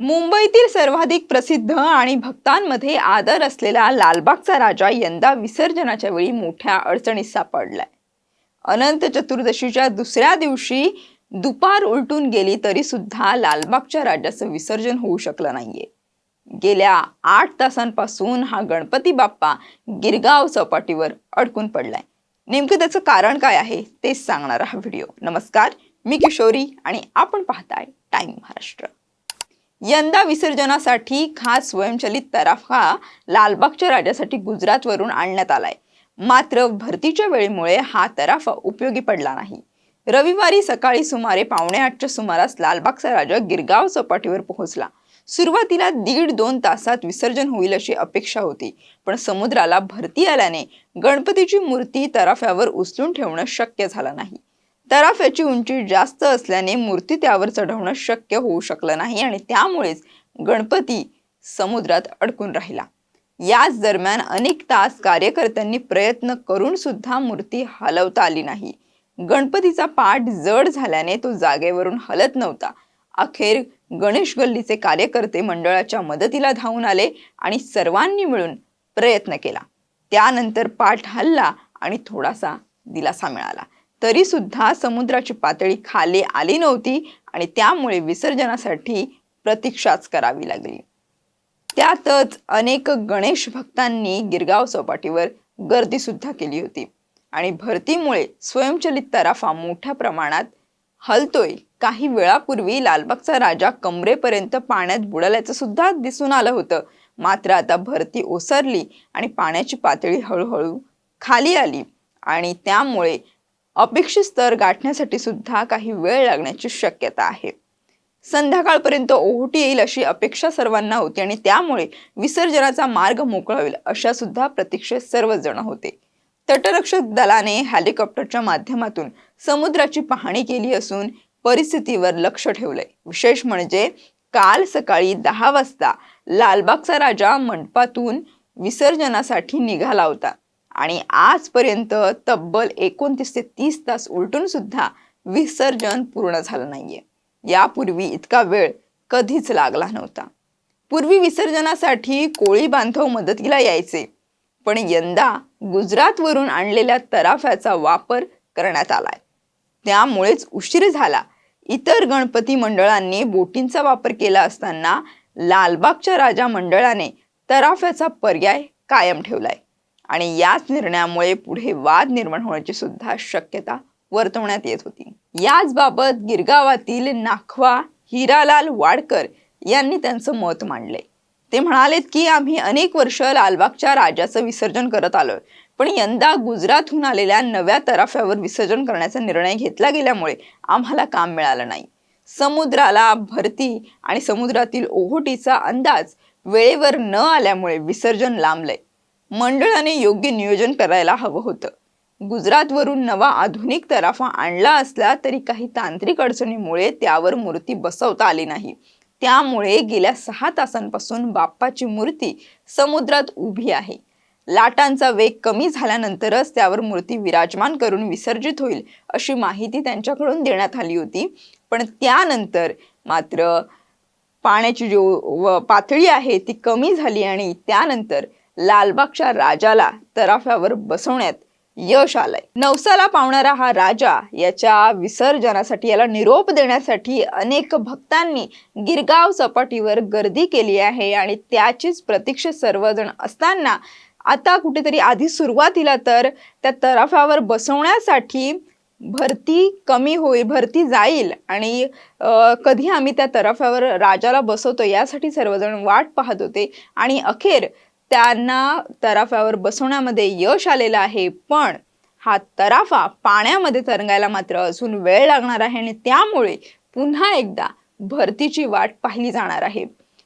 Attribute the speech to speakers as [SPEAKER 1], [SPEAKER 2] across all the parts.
[SPEAKER 1] मुंबईतील सर्वाधिक प्रसिद्ध आणि भक्तांमध्ये आदर असलेला लालबागचा राजा यंदा विसर्जनाच्या वेळी मोठ्या अडचणीत सापडलाय. अनंत चतुर्दशीच्या दुसऱ्या दिवशी दुपार उलटून गेली तरी सुद्धा लालबागच्या राजाचं विसर्जन होऊ शकलं नाहीये. गेल्या आठ तासांपासून हा गणपती बाप्पा गिरगाव चौपाटीवर अडकून पडलाय. नेमकं त्याचं कारण काय आहे तेच सांगणारा हा व्हिडिओ. नमस्कार मी किशोरी आणि आपण पाहताय टाइम महाराष्ट्र. यंदा विसर्जनासाठी खास स्वयंचलित तराफा लालबागच्या राजासाठी गुजरातवरून आणण्यात आलाय. मात्र भरतीच्या वेळेमुळे हा तराफा उपयोगी पडला नाही. रविवारी सकाळी सुमारे पावणे आठच्या सुमारास लालबागचा राजा गिरगाव चौपाटीवर पोहोचला. सुरुवातीला दीड दोन तासात विसर्जन होईल अशी अपेक्षा होती पण समुद्राला भरती आल्याने गणपतीची मूर्ती तराफ्यावर उचलून ठेवणं शक्य झालं नाही. तराफ्याची उंची जास्त असल्याने मूर्ती त्यावर चढवणं शक्य होऊ शकलं नाही आणि त्यामुळेच गणपती समुद्रात अडकून राहिला. याच दरम्यान अनेक तास कार्यकर्त्यांनी प्रयत्न करून सुद्धा मूर्ती हलवता आली नाही. गणपतीचा पाठ जड झाल्याने तो जागेवरून हलत नव्हता. अखेर गणेश गल्लीचे कार्यकर्ते मंडळाच्या मदतीला धावून आले आणि सर्वांनी मिळून प्रयत्न केला. त्यानंतर पाठ हल्ला आणि थोडासा दिलासा मिळाला. तरी सुद्धा समुद्राची पातळी खाली आली नव्हती आणि त्यामुळे विसर्जनासाठी प्रतीक्षाच करावी लागली. त्यातच अनेक गणेश भक्तांनी गिरगाव चौपाटीवर गर्दी सुद्धा केली होती आणि भरतीमुळे स्वयंचलित तराफा मोठ्या प्रमाणात हलतोय. काही वेळापूर्वी लालबागचा राजा कमरेपर्यंत पाण्यात बुडाल्याचं सुद्धा दिसून आलं होतं. मात्र आता भरती ओसरली आणि पाण्याची पातळी हळूहळू खाली आली आणि त्यामुळे अपेक्षित स्तर गाठण्यासाठी सुद्धा काही वेळ लागण्याची शक्यता आहे. संध्याकाळपर्यंत ओहोटी येईल अशी अपेक्षा सर्वांना होती आणि त्यामुळे विसर्जनाचा मार्ग मोकळा होईल अशा सुद्धा प्रतीक्षेत सर्वजण होते. तटरक्षक दलाने हेलिकॉप्टरच्या माध्यमातून समुद्राची पाहणी केली असून परिस्थितीवर लक्ष ठेवलंय. विशेष म्हणजे काल सकाळी दहा वाजता लालबागचा राजा मंडपातून विसर्जनासाठी निघाला होता. आणि आजपर्यंत तब्बल एकोणतीस ते तीस तास उलटून सुद्धा विसर्जन पूर्ण झालं नाहीये. यापूर्वी इतका वेळ कधीच लागला नव्हता. पूर्वी विसर्जनासाठी कोळी बांधव मदतीला यायचे पण यंदा गुजरातवरून आणलेल्या तराफ्याचा वापर करण्यात आलाय. त्यामुळेच उशीर झाला. इतर गणपती मंडळांनी बोटींचा वापर केला असताना लालबागच्या राजा मंडळाने तराफ्याचा पर्याय कायम ठेवलाय. आणि याच निर्णयामुळे पुढे वाद निर्माण होण्याची सुद्धा शक्यता वर्तवण्यात येत होती. याच बाबत गिरगावातील नाखवा हिरालाल वाडकर यांनी त्यांचं मत मांडले. ते म्हणालेत की आम्ही अनेक वर्ष लालबागच्या राजाचं विसर्जन करत आलोय. पण यंदा गुजरातहून आलेल्या नव्या तराफ्यावर विसर्जन करण्याचा निर्णय घेतला गेल्यामुळे आम्हाला काम मिळालं नाही. समुद्राला भरती आणि समुद्रातील ओहोटीचा अंदाज वेळेवर न आल्यामुळे विसर्जन लांबलंय. मंडळाने योग्य नियोजन करायला हवं होतं. गुजरातवरून नवा आधुनिक तराफा आणला असला तरी काही तांत्रिक अडचणीमुळे त्यावर मूर्ती बसवता आली नाही. त्यामुळे गेल्या सहा तासांपासून बाप्पाची मूर्ती समुद्रात उभी आहे. लाटांचा वेग कमी झाल्यानंतरच त्यावर मूर्ती विराजमान करून विसर्जित होईल अशी माहिती त्यांच्याकडून देण्यात आली होती. पण त्यानंतर मात्र पाण्याची जो पातळी आहे ती कमी झाली आणि त्यानंतर लालबागच्या राजाला तराफ्यावर बसवण्यात यश आलंय. नवसाला पावणारा हा राजा याच्या विसर्जनासाठी याला निरोप देण्यासाठी अनेक भक्तांनी गिरगाव चपाटीवर गर्दी केली आहे आणि त्याचीच प्रतीक्षा सर्वजण असताना आता कुठेतरी आधी सुरुवातीला तर त्या तराफ्यावर बसवण्यासाठी भरती कमी होईल भरती जाईल आणि कधी आम्ही त्या तराफ्यावर राजाला बसवतो यासाठी सर्वजण वाट पाहत होते. आणि अखेर त्यांना तराफ्यावर बसवण्यामध्ये यश आलेलं आहे. पण हा तराफा पाण्यामध्ये तरंगायला मात्र अजून वेळ लागणार आहे आणि त्यामुळे पुन्हा एकदा भरतीची वाट पाहिली जाणार आहे.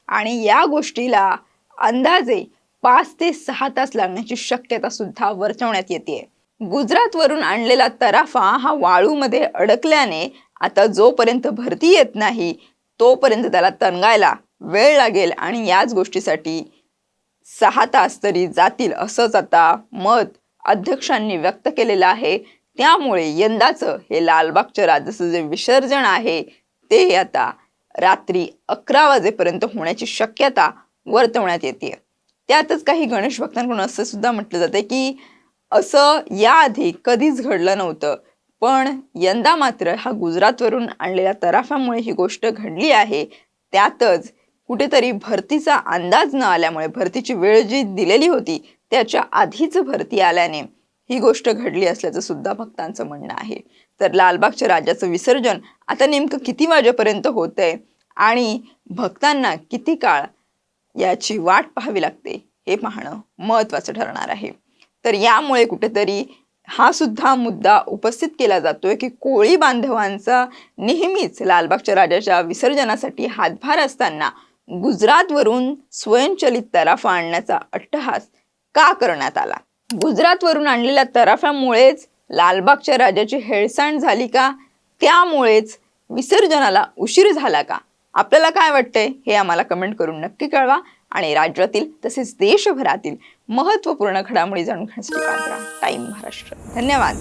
[SPEAKER 1] आणि या गोष्टीला अंदाजे पाच ते सहा तास लागण्याची शक्यता सुद्धा वर्तवण्यात येते. गुजरातवरून आणलेला तराफा हा वाळूमध्ये अडकल्याने आता जोपर्यंत भरती येत नाही तोपर्यंत त्याला तरंगायला वेळ लागेल. आणि याच गोष्टीसाठी सहा तास तरी जातील असंच आता मत अध्यक्षांनी व्यक्त केलेलं आहे. त्यामुळे यंदाचं हे लालबागच्या राजाचं जे विसर्जन आहे ते आता रात्री अकरा वाजेपर्यंत होण्याची शक्यता वर्तवण्यात येते. त्यातच काही गणेश भक्तांकडून असं सुद्धा म्हटलं जाते की असं याआधी कधीच घडलं नव्हतं. पण यंदा मात्र हा गुजरातवरून आणलेल्या तराफ्यामुळे ही गोष्ट घडली आहे. त्यातच कुठेतरी भरतीचा अंदाज न आल्यामुळे भरतीची वेळ जी दिलेली होती त्याच्या आधीच भरती आल्याने ही गोष्ट घडली असल्याचं सुद्धा भक्तांचं म्हणणं आहे. तर लालबागच्या राजाचं विसर्जन आता नेमकं किती वाजेपर्यंत होतंय आणि भक्तांना किती काळ याची वाट पाहावी लागते हे पाहणं महत्त्वाचं ठरणार आहे. तर यामुळे कुठेतरी हा सुद्धा मुद्दा उपस्थित केला जातोय की कोळी बांधवांचा नेहमीच लालबागच्या राजाच्या विसर्जनासाठी हातभार असताना गुजरातवरून स्वयंचलित तराफा आणण्याचा अट्टहास का करण्यात आला? गुजरातवरून आणलेल्या तराफ्यामुळेच लालबागच्या राजाची हेळसांड झाली का? त्यामुळेच विसर्जनाला उशीर झाला का? आपल्याला काय वाटतंय? हे आम्हाला कमेंट करून नक्की कळवा आणि राज्यातील तसेच देशभरातील महत्त्वपूर्ण घडामोडी जाणून घेण्यासाठी पाहत टाईम महाराष्ट्र. धन्यवाद.